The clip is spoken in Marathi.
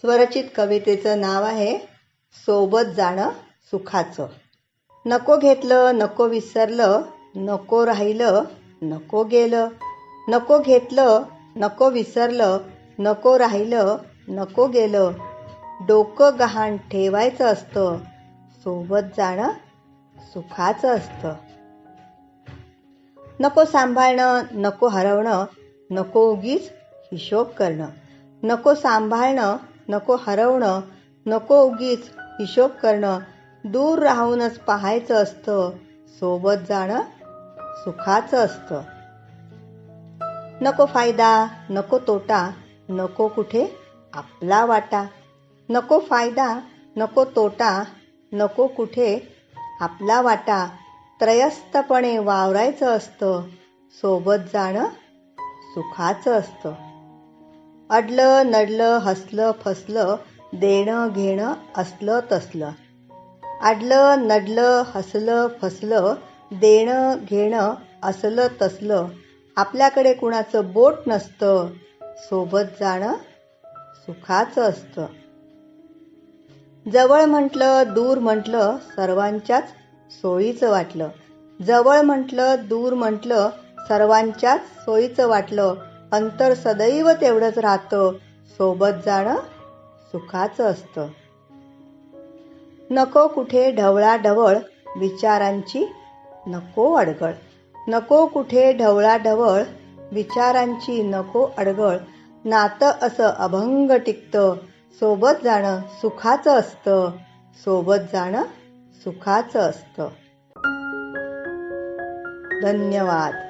स्वरचित कवितेचं नाव आहे सोबत जाणं सुखाचं. नको घेतलं नको विसरलं नको राहिलं नको गेलं. नको घेतलं नको विसरलं नको राहिलं नको गेलं. डोकं गहाण ठेवायचं असतं सोबत जाणं सुखाचं असतं. नको सांभाळणं नको हरवणं नको उगीच हिशोब करणं. नको सांभाळणं नको हरवणं नको उगीच हिशोब करणं दूर राहूनच पाहायचं असतं सोबत जाणं सुखाचं असतं. नको फायदा नको तोटा नको कुठे आपला वाटा. नको फायदा नको तोटा नको कुठे आपला वाटा. त्रयस्थपणे वावरायचं असतं सोबत जाणं सुखाचं असतं. अडलं नडलं हसलं फसलं देणं घेणं असलं तसलं. अडलं नडलं हसलं फसलं देणं घेणं असलं तसलं. आपल्याकडे कुणाचं बोट नसतं. सोबत जाणं सुखाचं असतं. जवळ म्हटलं दूर म्हटलं सर्वांच्याच सोयीचं वाटलं. जवळ म्हटलं दूर म्हटलं सर्वांच्याच सोयीचं वाटलं. अंतर सदैव तेवढंच राहतं. सोबत जाणं सुखाचं असतं. नको कुठे ढवळाढवळ विचारांची नको अडगळ. नको कुठे ढवळाढवळ विचारांची नको अडगळ. नातं असं अभंग टिकतं. सोबत जाणं सुखाचं असतं. सोबत जाणं सुखाचं असतं. धन्यवाद.